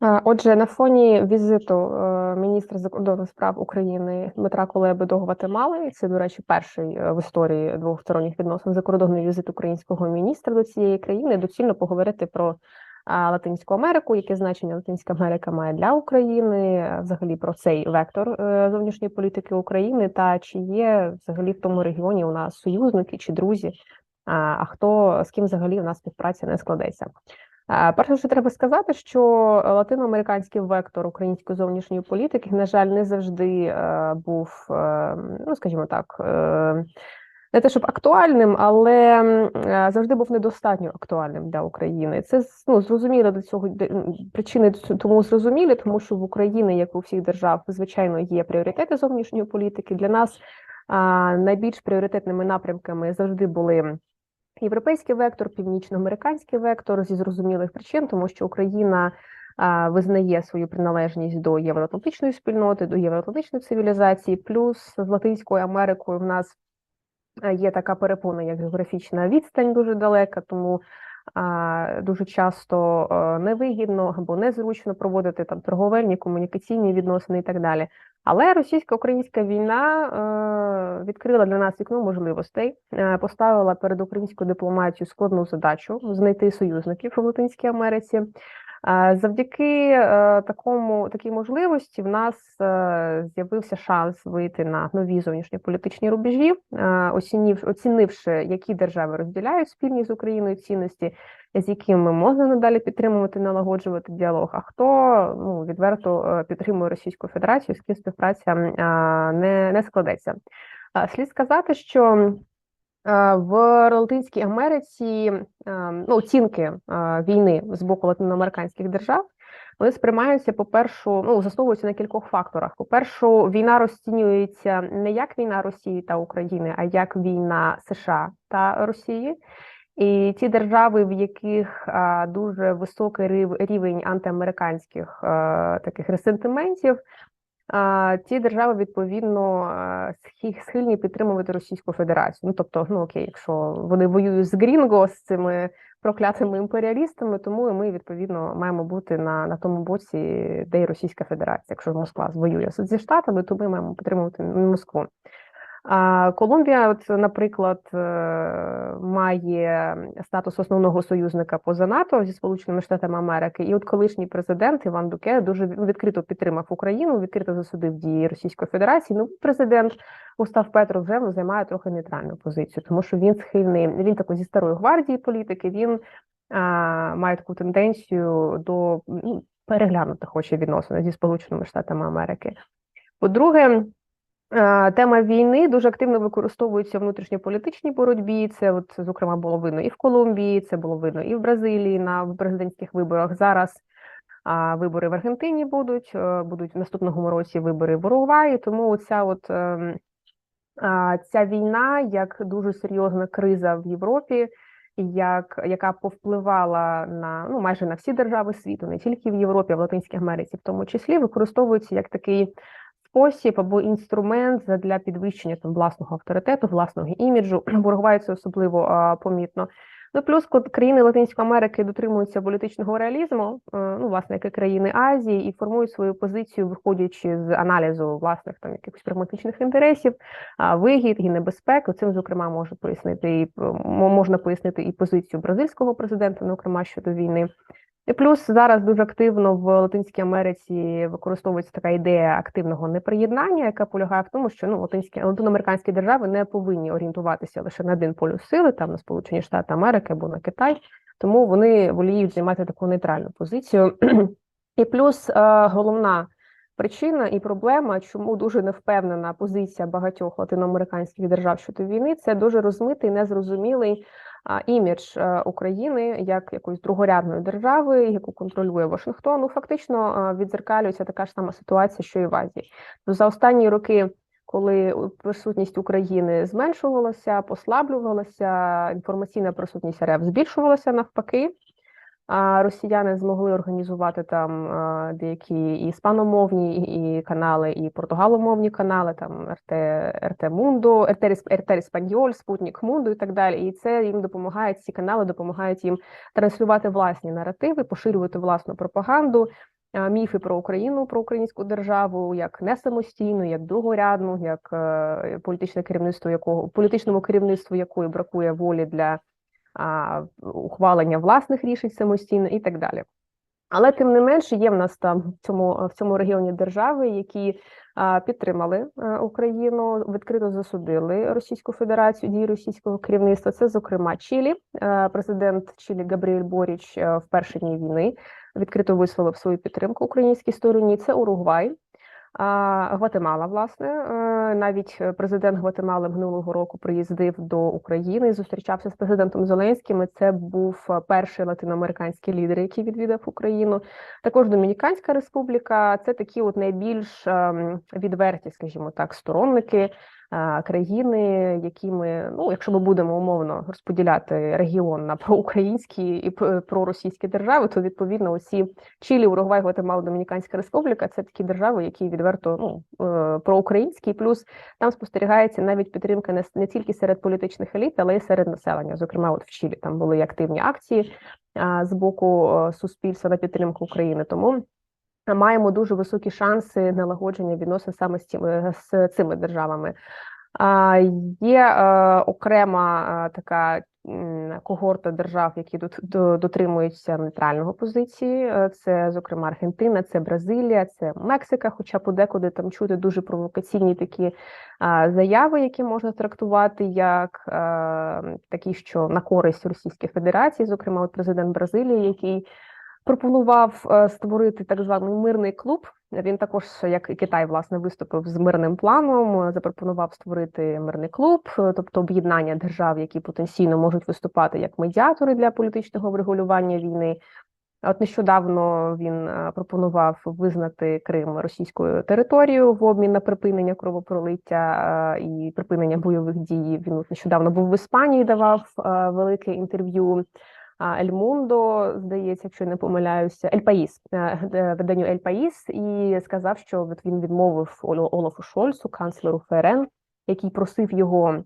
Отже, на фоні візиту е, міністра закордонних справ України Дмитра Кулеби до Гватемали, це, до речі, перший е, в історії двосторонніх відносин закордонний візит українського міністра до цієї країни. Доцільно поговорити про Латинську Америку, яке значення Латинська Америка має для України, взагалі про цей вектор е, зовнішньої політики України, та чи є взагалі в тому регіоні у нас союзники чи друзі, а хто з ким взагалі у нас співпраця не складеться. Перше, що треба сказати, що латиноамериканський вектор української зовнішньої політики, на жаль, не завжди е, був, е, ну скажімо так, е, не те, щоб актуальним, але завжди був недостатньо актуальним для України. Це ну, зрозуміло до цього причини тому зрозумілі, тому що в Україні, як у всіх держав, звичайно, є пріоритети зовнішньої політики. Для нас найбільш пріоритетними напрямками завжди були. Європейський вектор, північноамериканський вектор зі зрозумілих причин, тому що Україна визнає свою приналежність до євроатлантичної спільноти, до євроатлантичної цивілізації, плюс з Латинською Америкою в нас є така перепона, як географічна відстань дуже далека, тому дуже часто невигідно або незручно проводити там торговельні комунікаційні відносини і так далі. Але російсько-українська війна е, відкрила для нас вікно можливостей, е, поставила перед українською дипломатією складну задачу знайти союзників в Латинській Америці. Завдяки е, такому такій можливості в нас е, з'явився шанс вийти на нові зовнішньополітичні рубежі, е, оцінив, оцінивши, які держави розділяють спільні з Україною цінності, з якими можна надалі підтримувати, налагоджувати діалог. А хто ну відверто підтримує Російську Федерацію, з ким співпраця не, не складеться? Слід сказати, що в Латинській Америці ну, оцінки війни з боку латиноамериканських держав вони сприймаються, по першу, ну засновуються на кількох факторах. По перше, війна розцінюється не як війна Росії та України, а як війна США та Росії. І ті держави, в яких дуже високий рівень антиамериканських таких ресентиментів, ті держави відповідно схильні підтримувати Російську Федерацію. Ну тобто, ну окей, якщо вони воюють з Грінго з цими проклятими імперіалістами, тому ми відповідно маємо бути на на тому боці, де й Російська Федерація. Якщо Москва воює зі штатами, то ми маємо підтримувати Москву. Колумбія, от, наприклад, е, має статус основного союзника поза НАТО зі Сполученими Штатами Америки, і от колишній президент Іван Дуке дуже відкрито підтримав Україну, відкрито засудив дії Російської Федерації. Ну, президент Устав Петро вже займає трохи нейтральну позицію, тому що він схильний, він такий зі старої гвардії політики. Він а, має таку тенденцію до ну, переглянути хоче відносини зі Сполученими Штатами Америки. По-друге, Тема війни дуже активно використовується в внутрішньополітичній боротьбі. Це, от, зокрема, було видно і в Колумбії, це було видно і в Бразилії на президентських виборах. Зараз а, вибори в Аргентині будуть, е, будуть в наступному році вибори в Уругваї. Тому ця от ем, а, ця війна як дуже серйозна криза в Європі, як яка повпливала на ну майже на всі держави світу, не тільки в Європі, а в Латинській Америці, в тому числі використовується як такий спосіб або інструмент для підвищення там власного авторитету, власного іміджу. Боргуває особливо а, помітно. Ну плюс країни Латинської Америки дотримуються політичного реалізму, ну власне, як і країни Азії, і формують свою позицію, виходячи з аналізу власних там якихось прагматичних інтересів, вигід і небезпек. Цим зокрема може пояснити і можна пояснити і позицію бразильського президента, зокрема щодо війни. І плюс зараз дуже активно в Латинській Америці використовується така ідея активного неприєднання, яка полягає в тому, що ну латинські латиноамериканські держави не повинні орієнтуватися лише на один полюс сили, там на Сполучені Штати Америки або на Китай, тому вони воліють займати таку нейтральну позицію. І плюс е, головна причина і проблема, чому дуже невпевнена позиція багатьох латиноамериканських держав щодо війни, це дуже розмитий, незрозумілий імідж е, України як якоїсь другорядної держави, яку контролює Вашингтон, ну фактично відзеркалюється така ж сама ситуація, що і в Азії. За останні роки. Коли присутність України зменшувалася, послаблювалася, інформаційна присутність РФ збільшувалася навпаки, росіяни змогли організувати там деякі і іспаномовні і канали, і португаломовні канали, там РТ РТ Мунду, РТ РТ Іспаньоль, Спутник Мунду і так далі. І це їм допомагає. Ці канали допомагають їм транслювати власні наративи, поширювати власну пропаганду. міфи про Україну, про українську державу як не самостійну, як другорядну, як е, політичне керівництво, якого політичному керівництву якої бракує волі для ухвалення власних рішень самостійно і так далі. Але тим не менше є в нас там в цьому в цьому регіоні держави, які підтримали а, Україну, відкрито засудили Російську Федерацію дії російського керівництва. Це, зокрема, Чилі. А, президент Чилі Габріель Боріч а, в перші дні війни відкрито висловив свою підтримку українській стороні. Це Уругвай. Гватемала, власне, е, навіть президент Гватемали минулого року приїздив до України і зустрічався з президентом Зеленським. і Це був перший латиноамериканський лідер, який відвідав Україну. Також Домініканська Республіка це такі, от найбільш ем, відверті, скажімо так, сторонники країни, які ми, ну якщо ми будемо умовно розподіляти регіон на проукраїнські і проросійські держави, то відповідно усі Чилі, Уругвай, Гватемала, Домініканська Республіка це такі держави, які відверто ну е, проукраїнські, плюс там спостерігається навіть підтримка не, не тільки серед політичних еліт, але й серед населення. Зокрема, от в Чилі там були активні акції з боку суспільства на підтримку України. Тому маємо дуже високі шанси налагодження відносин саме з цими, з цими державами. Є е, окрема е, така когорта держав, які дотримуються нейтрального позиції. Е, це, зокрема, Аргентина, це Бразилія, це Мексика. Хоча подекуди там чути дуже провокаційні такі заяви, які можна трактувати як такі, що на користь Російської Федерації, зокрема, от президент Бразилії, який пропонував е, створити так званий мирний клуб. Він також, як і Китай, власне, виступив з мирним планом. Запропонував створити мирний клуб, е, тобто об'єднання держав, які потенційно можуть виступати як медіатори для політичного врегулювання війни. От нещодавно він е, пропонував визнати Крим російською територією в обмін на припинення кровопролиття і припинення бойових дій. Він от нещодавно був в Іспанії, давав велике інтерв'ю. Ельмундо, здається, якщо не помиляюся, Ель Паїс, е, виданню Ель Паїс, і сказав, що він відмовив Олафу Шольцу, канцлеру ФРН, який просив його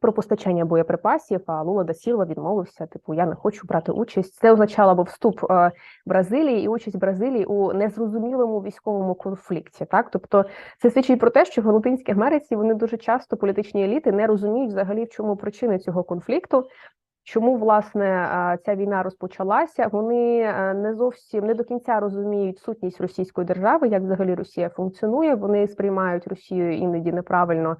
про постачання боєприпасів. А Лула да Сілва відмовився. Типу, я не хочу брати участь. Це означало б вступ е, Бразилії і участь Бразилії у незрозумілому військовому конфлікті. Так, тобто це свідчить про те, що в Латинській Америці вони дуже часто політичні еліти не розуміють взагалі, в чому причини цього конфлікту. Чому власне ця війна розпочалася? Вони е, не зовсім не до кінця розуміють сутність російської держави, як взагалі Росія функціонує. Вони сприймають Росію іноді неправильно,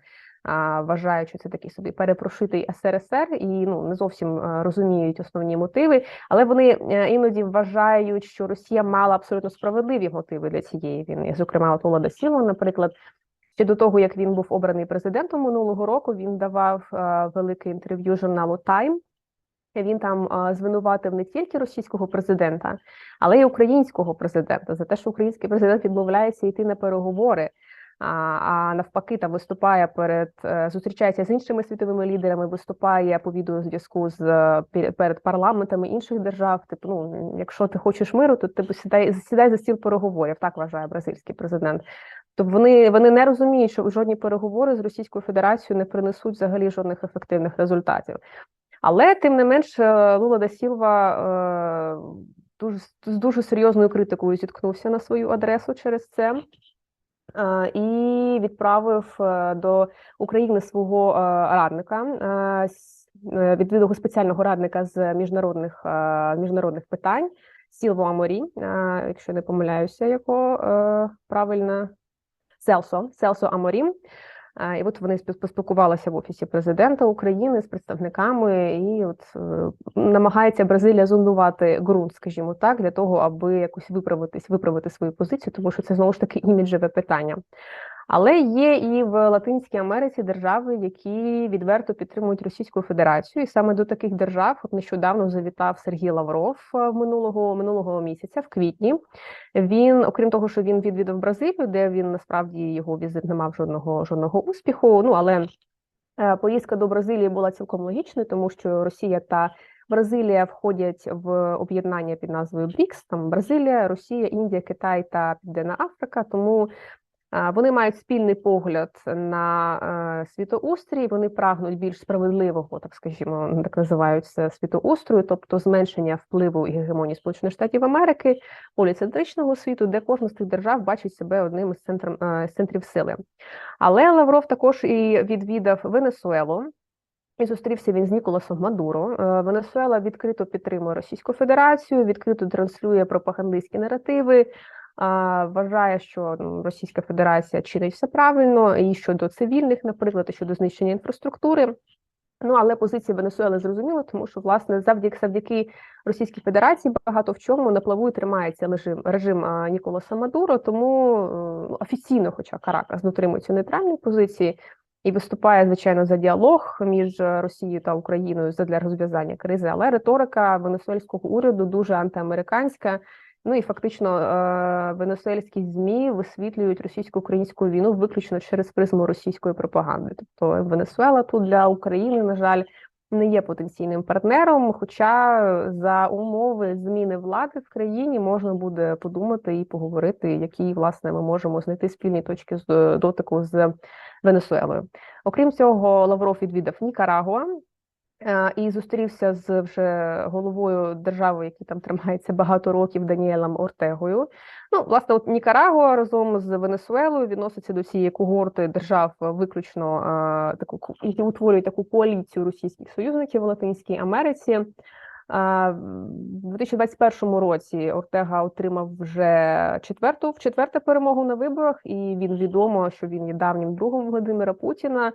вважаючи це такий собі перепрошитий СРСР, і ну не зовсім е, розуміють основні мотиви, але вони е, іноді вважають, що Росія мала абсолютно справедливі мотиви для цієї війни. Зокрема, от Волода Сіло, наприклад. Ще до того, як він був обраний президентом минулого року, він давав велике інтерв'ю журналу Time, він там звинуватив не тільки російського президента, але й українського президента за те, що український президент відмовляється йти на переговори. А навпаки, там виступає перед е, зустрічається з іншими світовими лідерами, виступає по відеозв'язку з перед парламентами інших держав. Типу, ну якщо ти хочеш миру, то ти сідай сідай за стіл переговорів. Так вважає бразильський президент. Тобто вони вони не розуміють, що жодні переговори з Російською Федерацією не принесуть взагалі жодних ефективних результатів. Але тим не менш, е, Лула да Сілва е, дуже з дуже серйозною критикою зіткнувся на свою адресу через це. Е, і відправив до України свого радника відвідного спеціального радника з міжнародних міжнародних питань Сілво Аморі, якщо не помиляюся, його правильно Селсо Селсо Аморі. І от вони поспілкувалися в офісі президента України з представниками, і от е, намагається Бразилія зондувати ґрунт, скажімо так, для того, аби якось виправитись, виправити свою позицію, тому що це знову ж таки іміджеве питання. Але є і в Латинській Америці держави, які відверто підтримують Російську Федерацію, і саме до таких держав от нещодавно завітав Сергій Лавров е, минулого минулого місяця, в квітні. Він, окрім того, що він відвідав Бразилію, де він насправді його візит не мав жодного жодного успіху. Ну але е, поїздка до Бразилії була цілком логічною, тому що Росія та Бразилія входять в об'єднання під назвою БРІКС, там Бразилія, Росія, Індія, Китай та Південна Африка. Тому Вони мають спільний погляд на е, світоустрій. Вони прагнуть більш справедливого, так скажімо, так називаються світоустрою, тобто зменшення впливу і гегемонії Сполучених Штатів Америки, поліцентричного світу, де кожна з тих держав бачить себе одним із центрів, з центрів сили. Але Лавров також і відвідав Венесуелу. І зустрівся він з Ніколасом Мадуро. Е, Венесуела відкрито підтримує Російську Федерацію, відкрито транслює пропагандистські наративи. Вважає, що ну, Російська Федерація чинить все правильно і щодо цивільних, наприклад, і щодо знищення інфраструктури. Ну але позиція Венесуели зрозуміла, тому що власне завдяки завдяки Російській Федерації багато в чому на плаву тримається режим режим Ніколаса Мадуро. Тому е, офіційно, хоча Каракас дотримується нейтральної позиції, і виступає звичайно за діалог між Росією та Україною для розв'язання кризи, але риторика венесуельського уряду дуже антиамериканська. Ну і фактично е, венесуельські змі висвітлюють російсько-українську війну виключно через призму російської пропаганди. Тобто Венесуела тут для України, на жаль, не є потенційним партнером. Хоча за умови зміни влади в країні можна буде подумати і поговорити, які власне ми можемо знайти спільні точки з дотику з Венесуелою. Окрім цього, Лавров відвідав Нікарагуа. Е, і зустрівся з вже головою держави, який там тримається багато років Даніелем Ортегою. Ну, власне, от Нікарагуа разом з Венесуелою відноситься до цієї когорти держав, виключно е, таку які утворюють таку коаліцію російських союзників в Латинській Америці. Е, в 2021 році Ортега отримав вже четверту в четверте перемогу на виборах, і він відомо, що він є давнім другом Володимира Путіна.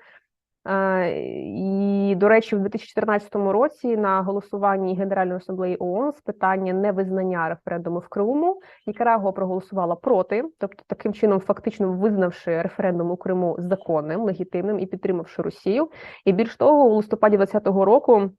І, до речі, в 2014 році на голосуванні Генеральної асамблеї ООН з питання невизнання референдуму в Криму Нікарагуа проголосувала проти, тобто таким чином, фактично визнавши референдум у Криму законним, легітимним і підтримавши Росію. І більш того, у листопаді 2020 року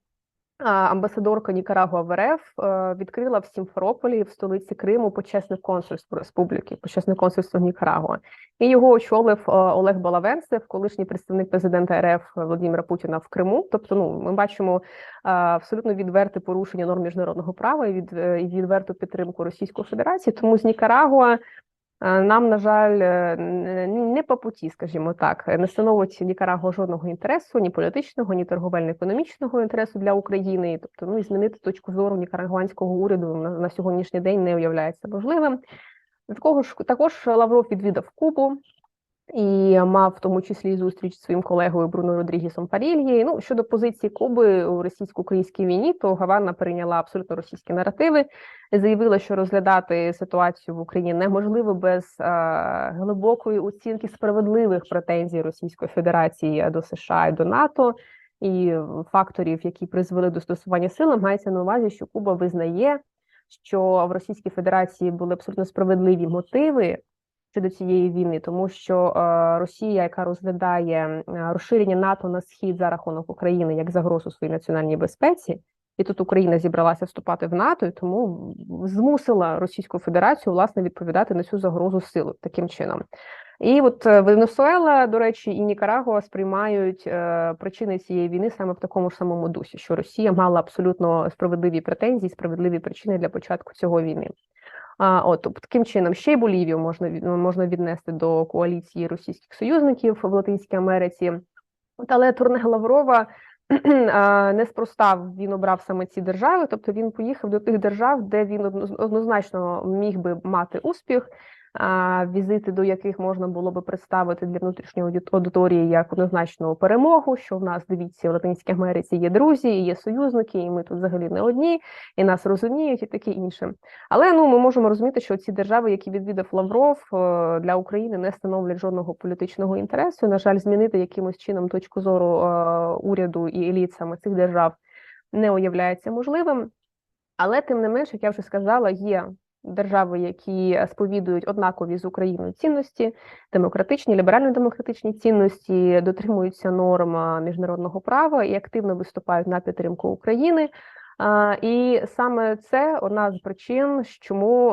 Амбасадорка Нікарагуа в РФ е, відкрила в Сімферополі в столиці Криму почесне консульство республіки, почесне консульство Нікарагуа. І його очолив е, Олег Балавенцев, колишній представник президента РФ Володимира Путіна в Криму. Тобто, ну ми бачимо е, абсолютно відверте порушення норм міжнародного права і від і відверту підтримку Російської Федерації. Тому з Нікарагуа нам, на жаль, е, не по путі, скажімо так, не становить Нікарагуа жодного інтересу, ні політичного, ні торговельно-економічного інтересу для України. Тобто, ну і змінити точку зору нікарагуанського уряду на, на сьогоднішній день не уявляється можливим. Також також Лавров відвідав Кубу і мав в тому числі зустріч з своїм колегою Бруно Родрігісом Парільї. Ну щодо позиції Куби у російсько-українській війні, то Гавана прийняла абсолютно російські наративи, заявила, що розглядати ситуацію в Україні неможливо без е, глибокої оцінки справедливих претензій Російської Федерації до США і до НАТО. І факторів, які призвели до стосування сили, мається на увазі, що Куба визнає, що в Російській Федерації були абсолютно справедливі мотиви щодо цієї війни, тому що е, Росія, яка розглядає розширення НАТО на схід за рахунок України як загрозу своїй національній безпеці, і тут Україна зібралася вступати в НАТО, і тому змусила Російську Федерацію власне відповідати на цю загрозу силу таким чином. І от е, Венесуела, до речі, і Нікарагуа сприймають е, причини цієї війни саме в такому ж самому дусі, що Росія мала абсолютно справедливі претензії, справедливі причини для початку цього війни. От тобто, таким чином ще й Болівію можна можна віднести до коаліції російських союзників в Латинській Америці. Але Турне Лаврова неспроста він обрав саме ці держави, тобто він поїхав до тих держав, де він однозначно міг би мати успіх візити до яких можна було би представити для внутрішньої аудиторії як однозначну перемогу. Що в нас дивіться в Латинській Америці є друзі, є союзники, і ми тут взагалі не одні, і нас розуміють, і таке інше. Але ну ми можемо розуміти, що ці держави, які відвідав Лавров е, для України, не становлять жодного політичного інтересу. На жаль, змінити якимось чином точку зору е, уряду і еліт саме цих держав не уявляється можливим. Але тим не менш, як я вже сказала, є держави, які сповідують однакові з Україною цінності, демократичні, ліберально-демократичні цінності, дотримуються норм міжнародного права і активно виступають на підтримку України. І саме це одна з причин, чому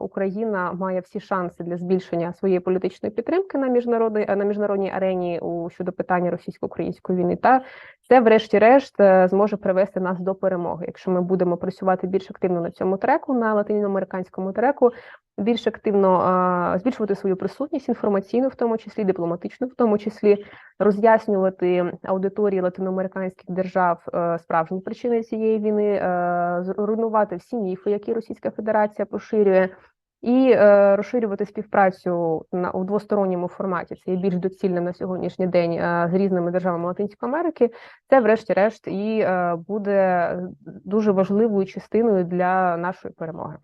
Україна має всі шанси для збільшення своєї політичної підтримки на міжнародній на міжнародній арені у щодо питання російсько-української війни, та Це, врешті-решт, е, зможе привести нас до перемоги. Якщо ми будемо працювати більш активно на цьому треку, на латиноамериканському треку, більш активно збільшувати свою присутність інформаційну, в тому числі дипломатичну, в тому числі роз'яснювати аудиторії латиноамериканських держав е, справжні причини цієї війни, е, зруйнувати всі міфи, які Російська Федерація поширює. І е, розширювати співпрацю на у двосторонньому форматі це є більш доцільним на сьогоднішній день е, з різними державами Латинської Америки. Це, врешті-решт, і е, буде дуже важливою частиною для нашої перемоги.